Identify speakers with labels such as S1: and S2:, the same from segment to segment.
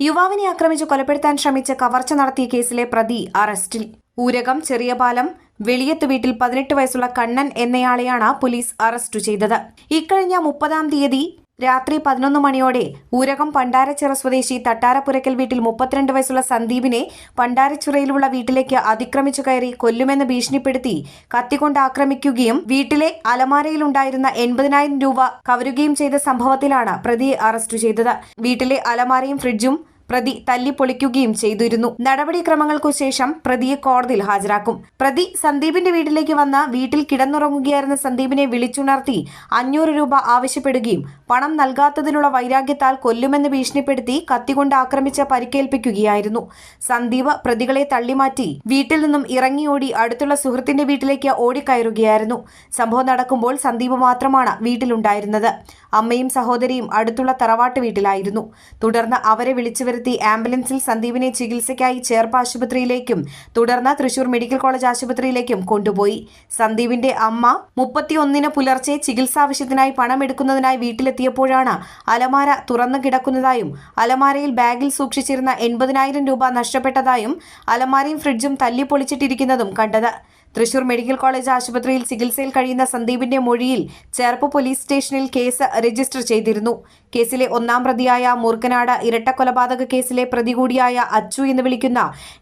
S1: യുവാവിനെ ആക്രമിച്ച് കൊലപ്പെടുത്താൻ ശ്രമിച്ച് കവർച്ച നടത്തിയ കേസിലെ പ്രതി അറസ്റ്റിൽ. ഊരകം ചെറിയപാലം വെളിയത്ത് വീട്ടിൽ പതിനെട്ട് വയസ്സുള്ള കണ്ണൻ എന്നയാളെയാണ് പോലീസ് അറസ്റ്റ് ചെയ്തത്. ഇക്കഴിഞ്ഞ മുപ്പതാം തീയതി രാത്രി പതിനൊന്ന് മണിയോടെ ഊരകം പണ്ടാരച്ചിറ സ്വദേശി തട്ടാരപ്പുരക്കൽ വീട്ടിൽ മുപ്പത്തിരണ്ട് വയസ്സുള്ള സന്ദീപിനെ പണ്ടാരച്ചിറയിലുള്ള വീട്ടിലേക്ക് അതിക്രമിച്ചു കയറി കൊല്ലുമെന്ന് ഭീഷണിപ്പെടുത്തി കത്തിക്കൊണ്ട് ആക്രമിക്കുകയും വീട്ടിലെ അലമാരയിലുണ്ടായിരുന്ന എൺപതിനായിരം രൂപ കവരുകയും ചെയ്ത സംഭവത്തിലാണ് പ്രതിയെ അറസ്റ്റ് ചെയ്തത്. വീട്ടിലെ അലമാരയും ഫ്രിഡ്ജും പ്രതി തല്ലിപ്പൊളിക്കുകയും ചെയ്തിരുന്നു. നടപടിക്രമങ്ങൾക്കു ശേഷം പ്രതിയെ കോടതിയിൽ ഹാജരാക്കും. പ്രതി സന്ദീപിന്റെ വീട്ടിലേക്ക് വന്ന വീട്ടിൽ കിടന്നുറങ്ങുകയായിരുന്ന സന്ദീപിനെ വിളിച്ചുണർത്തി അഞ്ഞൂറ് രൂപ ആവശ്യപ്പെടുകയും പണം നൽകാത്തതിലുള്ള വൈരാഗ്യത്താൽ കൊല്ലുമെന്ന് ഭീഷണിപ്പെടുത്തി കത്തികൊണ്ട് ആക്രമിച്ച പരിക്കേൽപ്പിക്കുകയായിരുന്നു. സന്ദീപ് പ്രതികളെ തള്ളിമാറ്റി വീട്ടിൽ നിന്നും ഇറങ്ങിയോടി അടുത്തുള്ള സുഹൃത്തിന്റെ വീട്ടിലേക്ക് ഓടിക്കയറുകയായിരുന്നു. സംഭവം നടക്കുമ്പോൾ സന്ദീപ് മാത്രമാണ് വീട്ടിലുണ്ടായിരുന്നത്. അമ്മയും സഹോദരിയും അടുത്തുള്ള തറവാട്ട് വീട്ടിലായിരുന്നു. തുടർന്ന് അവരെ വിളിച്ചു വരുത്തി ആംബുലൻസിൽ സന്ദീപിനെ ചികിത്സയ്ക്കായി ചേർപ്പ് ആശുപത്രിയിലേക്കും തുടർന്ന് തൃശൂർ മെഡിക്കൽ കോളേജ് ആശുപത്രിയിലേക്കും കൊണ്ടുപോയി. സന്ദീപിന്റെ അമ്മ മുപ്പത്തിയൊന്നിന് പുലർച്ചെ ചികിത്സാവശ്യത്തിനായി പണം എടുക്കുന്നതിനായി വീട്ടിലെത്തിയപ്പോഴാണ് അലമാര തുറന്നു കിടക്കുന്നതായും അലമാരയിൽ ബാഗിൽ സൂക്ഷിച്ചിരുന്ന എൺപതിനായിരം രൂപ നഷ്ടപ്പെട്ടതായും അലമാരയും ഫ്രിഡ്ജും തല്ലിപ്പൊളിച്ചിട്ടിരിക്കുന്നതും കണ്ടത്. തൃശൂർ മെഡിക്കൽ കോളേജ് ആശുപത്രിയിൽ ചികിത്സയിൽ കഴിയുന്ന സന്ദീപിന്റെ മൊഴിയിൽ ചേർപ്പ് പോലീസ് സ്റ്റേഷനിൽ കേസ് രജിസ്റ്റർ ചെയ്തിരുന്നു. കേസിലെ ഒന്നാം പ്രതിയായ മൂർക്കനാട് ഇരട്ടക്കൊലപാതക കേസിലെ പ്രതി കൂടിയായ അച്ചു എന്ന് വിളിക്കുന്ന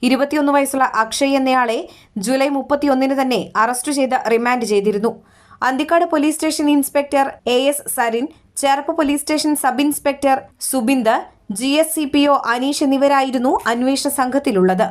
S1: ഇരുപത്തിയൊന്ന് വയസ്സുള്ള അക്ഷയ് എന്നയാളെ ജൂലൈ മുപ്പത്തിയൊന്നിന് തന്നെ അറസ്റ്റ് ചെയ്ത് റിമാൻഡ് ചെയ്തിരുന്നു. Anthikad police station inspector A S Sarin Cherpu police station sub inspector Subind G S C P O Aneesh എന്നിവരായിരുന്നു അന്വേഷണ സംഘത്തിലുള്ളത്.